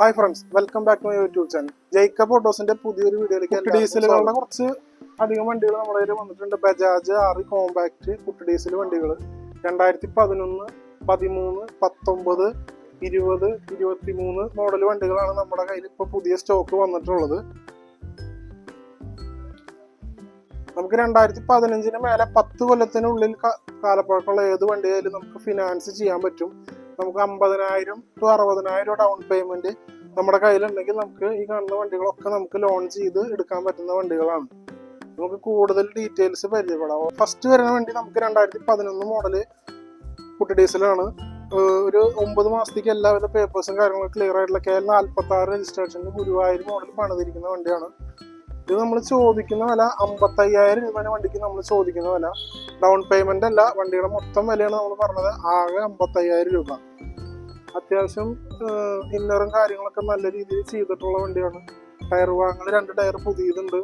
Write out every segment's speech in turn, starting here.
Hi friends welcome back to my YouTube channel Jacob ഓട്ടോസിന്റെ പുതിയൊരു വീഡിയോയിലേക്ക് ഡീസലുകളുടെ കുറച്ച് അധികം വണ്ടികൾ നമ്മുടെ കയ്യിൽ വന്നിട്ടുണ്ട്. ബജാജ് ആറ് കോമ്പാക്ട് കുട്ടി ഡീസൽ വണ്ടികൾ രണ്ടായിരത്തി പതിനൊന്ന് പതിമൂന്ന് പത്തൊമ്പത് ഇരുപത് ഇരുപത്തി മൂന്ന് മോഡൽ വണ്ടികളാണ് നമ്മുടെ കയ്യിൽ ഇപ്പോൾ പുതിയ സ്റ്റോക്ക് വന്നിട്ടുള്ളത്. നമുക്ക് രണ്ടായിരത്തി പതിനഞ്ചിന് മേലെ പത്ത് കൊല്ലത്തിനുള്ളിൽ കാലപ്പഴക്കമുള്ള ഏത് വണ്ടിയായാലും നമുക്ക് ഫിനാൻസ് ചെയ്യാൻ പറ്റും. നമുക്ക് അമ്പതിനായിരം ടു അറുപതിനായിരം ഡൗൺ പേയ്മെന്റ് നമ്മുടെ കയ്യിലുണ്ടെങ്കിൽ നമുക്ക് ഈ കാണുന്ന വണ്ടികളൊക്കെ നമുക്ക് ലോൺ ചെയ്ത് എടുക്കാൻ പറ്റുന്ന വണ്ടികളാണ്. നമുക്ക് കൂടുതൽ ഡീറ്റെയിൽസ് പരിചയപ്പെടാം. ഫസ്റ്റ് വരുന്ന വണ്ടി നമുക്ക് രണ്ടായിരത്തി പതിനൊന്ന് മോഡൽ കുട്ടി ഡീസലാണ് ഒരു ഒമ്പത് മാസത്തേക്ക് എല്ലാവിധ പേപ്പേഴ്സും കാര്യങ്ങളും ക്ലിയർ ആയിട്ടുള്ള കെ നാൽപ്പത്തി ആറ് രജിസ്ട്രേഷനിൽ ഗുരുവായൂർ മോഡൽ പണിതിരിക്കുന്ന വണ്ടിയാണ്. ഇത് നമ്മൾ ചോദിക്കുന്ന വില അമ്പത്തയ്യായിരം രൂപ വണ്ടിക്ക് നമ്മൾ ചോദിക്കുന്ന വില. ഡൗൺ പേയ്മെന്റ് അല്ല വണ്ടിയുടെ മൊത്തം വിലയാണ് നമ്മൾ പറഞ്ഞത്. ആകെ അമ്പത്തയ്യായിരം രൂപ. അത്യാവശ്യം ഇന്നറും കാര്യങ്ങളൊക്കെ നല്ല രീതിയിൽ ചെയ്തിട്ടുള്ള വണ്ടിയാണ്. ടയർ വാങ്ങൽ രണ്ട് ടയർ പുതിയതുണ്ട്.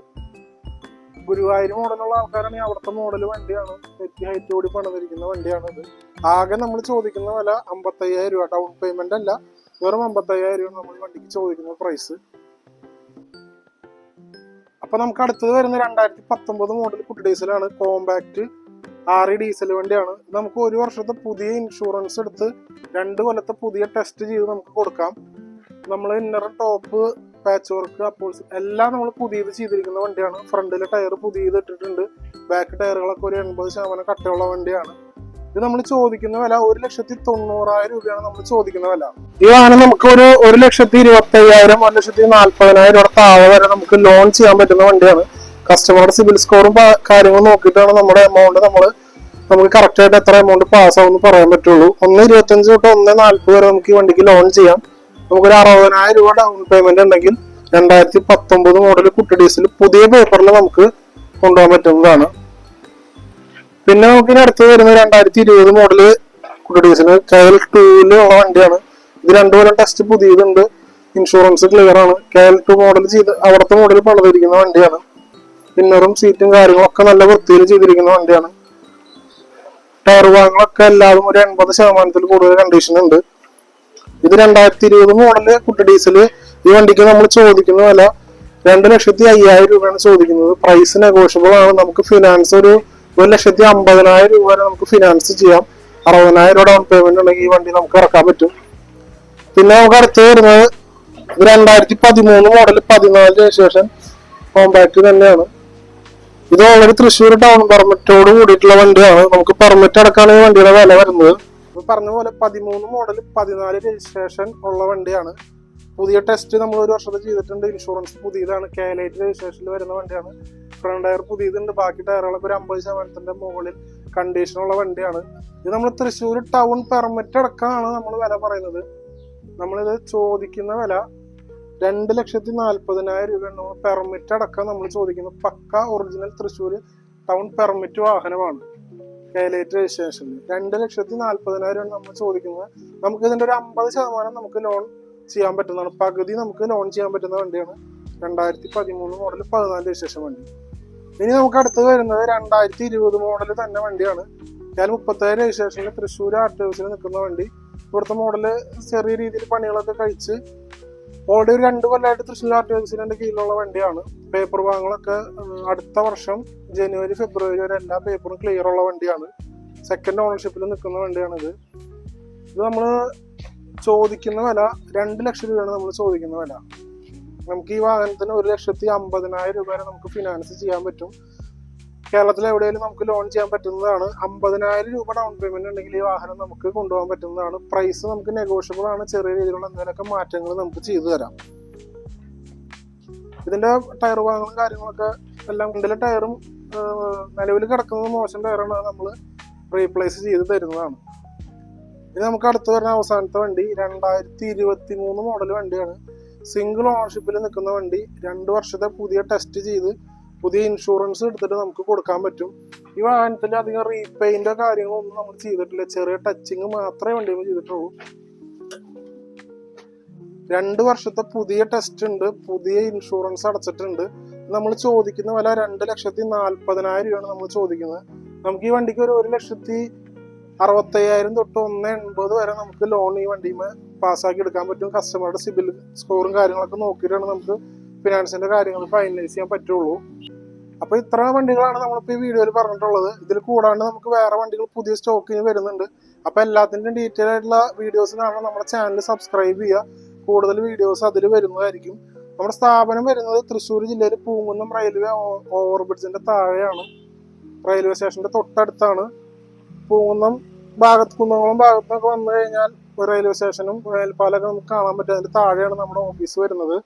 ഗുരുവായൂർ മോഡലുള്ള ആൾക്കാരാണെങ്കിൽ അവിടുത്തെ മോഡൽ വണ്ടിയാണ്. നെറ്റി ഹൈറ്റ് കൂടി പണിതിരിക്കുന്ന വണ്ടിയാണ് ഇത്. ആകെ നമ്മൾ ചോദിക്കുന്ന വില അമ്പത്തയ്യായിരം രൂപ. ഡൗൺ പേയ്മെന്റ് അല്ല വെറും അമ്പത്തയ്യായിരം രൂപ നമ്മൾ വണ്ടിക്ക് ചോദിക്കുന്ന പ്രൈസ് അപ്പൊ നമുക്ക് അടുത്തത് വരുന്ന രണ്ടായിരത്തി പത്തൊമ്പത് മോഡൽ കുട്ടി ഡീസലാണ് കോമ്പാക്ട് ആറ് ഡീസൽ വണ്ടിയാണ്. നമുക്ക് ഒരു വർഷത്തെ പുതിയ ഇൻഷുറൻസ് എടുത്ത് രണ്ട് കൊല്ലത്തെ പുതിയ ടെസ്റ്റ് ചെയ്ത് നമുക്ക് കൊടുക്കാം. നമ്മൾ ഇന്നർ ടോപ്പ് പാച്ച് വർക്ക് അപ്പോൾസ് എല്ലാം നമ്മൾ പുതിയത് ചെയ്തിരിക്കുന്ന വണ്ടിയാണ്. ഫ്രണ്ടിലെ ടയർ പുതിയത് ഇട്ടിട്ടുണ്ട്. ബാക്ക് ടയറുകളൊക്കെ ഒരു എൺപത് ശതമാനം കട്ടയുള്ള വണ്ടിയാണ്. ഇത് നമ്മൾ ചോദിക്കുന്ന വില ഒരു ലക്ഷത്തി തൊണ്ണൂറായിരം രൂപയാണ് നമ്മൾ ചോദിക്കുന്ന വില. ഈ വാഹനം നമുക്ക് ഒരു ഒരു ലക്ഷത്തി ഇരുപത്തി അയ്യായിരം ഒരു ലക്ഷത്തി നാല്പതിനായിരം രൂപ താഴെ വരെ നമുക്ക് ലോൺ ചെയ്യാൻ പറ്റുന്ന വണ്ടിയാണ്. കസ്റ്റമറുടെ സിബിൽ സ്കോറും കാര്യങ്ങളും നോക്കിയിട്ടാണ് നമ്മുടെ എമൗണ്ട് നമ്മൾ നമുക്ക് കറക്റ്റ് ആയിട്ട് എത്ര എമൗണ്ട് പാസ് ആവുമെന്ന് പറയാൻ പറ്റുള്ളൂ. ഒന്ന് ഇരുപത്തഞ്ച് തൊട്ട് ഒന്ന് നാല്പത് വരെ നമുക്ക് ഈ വണ്ടിക്ക് ലോൺ ചെയ്യാം. നമുക്കൊരു അറുപതിനായിരം രൂപ ഡൗൺ പേയ്മെന്റ് ഉണ്ടെങ്കിൽ രണ്ടായിരത്തി പത്തൊമ്പത് മോഡൽ കുട്ടി ഡീസൽ പുതിയ പേപ്പറിൽ നമുക്ക് കൊണ്ടുപോകാൻ പറ്റുന്നതാണ്. പിന്നെ നമുക്ക് ഇനി അടുത്ത് വരുന്ന രണ്ടായിരത്തി ഇരുപത് മോഡൽ കുട്ടി ഡീസൽ കെ എൽ ടൂവിലുള്ള വണ്ടിയാണ്. ഇത് രണ്ടുപോലെ ടെസ്റ്റ് പുതിയതുണ്ട്. ഇൻഷുറൻസ് ക്ലിയർ ആണ്. കെ എൽ ടു മോഡൽ ചെയ്ത് അവിടുത്തെ മോഡൽ പണിതിരിക്കുന്ന വണ്ടിയാണ്. പിന്നറും സീറ്റും കാര്യങ്ങളൊക്കെ നല്ല വൃത്തിയിൽ ചെയ്തിരിക്കുന്ന വണ്ടിയാണ്. ടയർ ഭാഗങ്ങളൊക്കെ എല്ലാതും ഒരു എൺപത് ശതമാനത്തിൽ കൂടുതൽ കണ്ടീഷൻ ഉണ്ട്. ഇത് രണ്ടായിരത്തി ഇരുപത് മോഡൽ കുട്ടി ഡീസൽ ഈ വണ്ടിക്ക് നമ്മൾ ചോദിക്കുന്ന വില രണ്ട് ലക്ഷത്തി അയ്യായിരം രൂപയാണ് ചോദിക്കുന്നത്. പ്രൈസ് നെഗോഷ്യബിൾ ആണ്. നമുക്ക് ഫിനാൻസ് ഒരു ഒരു ലക്ഷത്തി അമ്പതിനായിരം രൂപ വരെ നമുക്ക് ഫിനാൻസ് ചെയ്യാം. അറുപതിനായിരം രൂപ ഡൗൺ പേയ്മെന്റ് ഉണ്ടെങ്കിൽ ഈ വണ്ടി നമുക്ക് ഇറക്കാൻ പറ്റും. പിന്നെ നമുക്ക് അടുത്ത് വരുന്നത് രണ്ടായിരത്തി പതിമൂന്ന് മോഡൽ പതിനാല് രജിസ്ട്രേഷൻ കോമ്പാക്ട് തന്നെയാണ്. ഇത് ഓൾറെഡി തൃശ്ശൂർ ടൗൺ പെർമിറ്റോട് കൂടിയിട്ടുള്ള വണ്ടിയാണ്. നമുക്ക് പെർമിറ്റ് അടക്കാണ് ഈ വണ്ടിയുടെ വില വരുന്നത്. പറഞ്ഞ പോലെ പതിമൂന്ന് മോഡൽ പതിനാല് രജിസ്ട്രേഷൻ ഉള്ള വണ്ടിയാണ്. പുതിയ ടെസ്റ്റ് നമ്മൾ ഒരു വർഷത്തെ ചെയ്തിട്ടുണ്ട്. ഇൻഷുറൻസ് പുതിയതാണ്. കാലേറ്റ് രജിസ്ട്രേഷനിൽ വരുന്ന വണ്ടിയാണ്. ഫ്രണ്ട് ടയർ പുതിയതുണ്ട്. ബാക്കി ടയറുകളൊക്കെ ഒരു അമ്പത് ശതമാനത്തിന്റെ മുകളിൽ കണ്ടീഷനുള്ള വണ്ടിയാണ്. ഇത് നമ്മൾ തൃശ്ശൂർ ടൗൺ പെർമിറ്റ് അടക്കമാണ് നമ്മൾ വില പറയുന്നത്. നമ്മളിത് ചോദിക്കുന്ന വില രണ്ട് ലക്ഷത്തി നാല്പതിനായിരം രൂപയാണ് നമ്മൾ പെർമിറ്റ് അടക്കം നമ്മൾ ചോദിക്കുന്നത് പക്ക ഒറിജിനൽ തൃശ്ശൂർ ടൗൺ പെർമിറ്റ് വാഹനമാണ്. കേലേറ്റ് രജിസ്ട്രേഷനിൽ രണ്ട് ലക്ഷത്തി നാല്പതിനായിരമാണ് നമ്മൾ ചോദിക്കുന്നത് നമുക്ക് ഇതിന്റെ ഒരു അമ്പത് ശതമാനം നമുക്ക് ലോൺ ചെയ്യാൻ പറ്റുന്നതാണ്. പകുതി നമുക്ക് ലോൺ ചെയ്യാൻ പറ്റുന്ന വണ്ടിയാണ്. രണ്ടായിരത്തി പതിമൂന്ന് മോഡൽ പതിനാല് രജിസ്ട്രേഷൻ വണ്ടി. ഇനി നമുക്ക് അടുത്ത് വരുന്നത് രണ്ടായിരത്തി ഇരുപത് മോഡൽ തന്നെ വണ്ടിയാണ്. ഞാൻ മുപ്പത്തേഴ് രജിസ്ട്രേഷനിൽ തൃശ്ശൂർ ആർ ടി ഹൗസിൽ നിൽക്കുന്ന വണ്ടി. ഇവിടുത്തെ മോഡൽ ചെറിയ രീതിയിൽ പണികളൊക്കെ കഴിച്ച് ഓൾറെഡി ഒരു രണ്ട് കൊല്ലമായിട്ട് തൃശ്ശൂർ ആർ ടി ഓഫീസിന്റെ കീഴിലുള്ള വണ്ടിയാണ്. പേപ്പർ ഭാഗങ്ങളൊക്കെ അടുത്ത വർഷം ജനുവരി ഫെബ്രുവരി വരെ എല്ലാ പേപ്പറും ക്ലിയർ ഉള്ള വണ്ടിയാണ്. സെക്കൻഡ് ഓണർഷിപ്പിൽ നിൽക്കുന്ന വണ്ടിയാണിത്. ഇത് നമ്മൾ ചോദിക്കുന്ന വില രണ്ട് ലക്ഷം രൂപയാണ് നമ്മൾ ചോദിക്കുന്ന വില. നമുക്ക് ഈ വാഹനത്തിന് ഒരു ലക്ഷത്തി അമ്പതിനായിരം രൂപ വരെ നമുക്ക് ഫിനാൻസ് ചെയ്യാൻ പറ്റും. കേരളത്തിൽ എവിടെയെങ്കിലും നമുക്ക് ലോൺ ചെയ്യാൻ പറ്റുന്നതാണ്. അമ്പതിനായിരം രൂപ ഡൗൺ പേയ്മെന്റ് ഉണ്ടെങ്കിൽ ഈ വാഹനം നമുക്ക് കൊണ്ടുപോകാൻ പറ്റുന്നതാണ്. പ്രൈസ് നമുക്ക് നെഗോഷ്യബിൾ ആണ്. ചെറിയ രീതിയിലുള്ള എന്തെങ്കിലുമൊക്കെ മാറ്റങ്ങൾ നമുക്ക് ചെയ്തു തരാം. ഇതിന്റെ ടയർ ഭാഗങ്ങളും കാര്യങ്ങളൊക്കെ എല്ലാം ഇതിലെ ടയറും നിലവിൽ കിടക്കുന്നത് മോശം ടയറാണ് നമ്മൾ റീപ്ലേസ് ചെയ്ത് തരുന്നതാണ്. ഇനി നമുക്ക് അടുത്ത് വരുന്ന അവസാനത്തെ വണ്ടി രണ്ടായിരത്തി ഇരുപത്തി മൂന്ന് മോഡൽ വണ്ടിയാണ് സിംഗിൾ ഓണർഷിപ്പിൽ നിൽക്കുന്ന വണ്ടി. രണ്ട് വർഷത്തെ പുതിയ ടെസ്റ്റ് ചെയ്ത് പുതിയ ഇൻഷുറൻസ് എടുത്തിട്ട് നമുക്ക് കൊടുക്കാൻ പറ്റും. ഈ വാഹനത്തിൽ അധികം റീപെയിന്റോ കാര്യങ്ങളോ ഒന്നും നമ്മൾ ചെയ്തിട്ടില്ല. ചെറിയ ടച്ചിങ് മാത്രമേ വണ്ടിയിൽ ചെയ്തിട്ടുള്ളൂ. രണ്ട് വർഷത്തെ പുതിയ ടെസ്റ്റ് ഉണ്ട്. പുതിയ ഇൻഷുറൻസ് അടച്ചിട്ടുണ്ട്. നമ്മൾ ചോദിക്കുന്ന വില രണ്ട് ലക്ഷത്തി നാല്പതിനായിരം രൂപയാണ് നമ്മൾ ചോദിക്കുന്നത്. നമുക്ക് ഈ വണ്ടിക്ക് ഒരു ഒരു ലക്ഷത്തി അറുപത്തയ്യായിരം തൊട്ട് ഒന്ന് എൺപത് വരെ നമുക്ക് ലോൺ ഈ വണ്ടിയുമേ പാസ്സാക്കി എടുക്കാൻ പറ്റും. കസ്റ്റമറുടെ സിബിൽ സ്കോറും കാര്യങ്ങളൊക്കെ നോക്കിയിട്ടാണ് നമുക്ക് ഫിനാൻസിന്റെ കാര്യങ്ങൾ ഫൈനലൈസ് ചെയ്യാൻ പറ്റുള്ളൂ. അപ്പൊ ഇത്ര വണ്ടികളാണ് നമ്മളിപ്പോ ഈ വീഡിയോയിൽ പറഞ്ഞിട്ടുള്ളത്. ഇതിൽ കൂടാണ്ട് നമുക്ക് വേറെ വണ്ടികൾ പുതിയ സ്റ്റോക്കിന് വരുന്നുണ്ട്. അപ്പൊ എല്ലാത്തിന്റെയും ഡീറ്റെയിൽ ആയിട്ടുള്ള വീഡിയോസ് കാണാൻ നമ്മുടെ ചാനൽ സബ്സ്ക്രൈബ് ചെയ്യുക. കൂടുതൽ വീഡിയോസ് അതിൽ വരുന്നതായിരിക്കും. നമ്മുടെ സ്ഥാപനം വരുന്നത് തൃശ്ശൂർ ജില്ലയിൽ പൂങ്കുന്നം റെയിൽവേ ഓവർബ്രിഡ്ജിന്റെ താഴെയാണ്. റെയിൽവേ സ്റ്റേഷന്റെ തൊട്ടടുത്താണ്. പൂങ്കുന്നം ഭാഗത്ത് കുന്നംകുളം ഭാഗത്തൊക്കെ വന്നു കഴിഞ്ഞാൽ റെയിൽവേ സ്റ്റേഷനും റെയിൽപാലൊക്കെ നമുക്ക് കാണാൻ പറ്റും. അതിന്റെ താഴെയാണ് നമ്മുടെ ഓഫീസ് വരുന്നത്.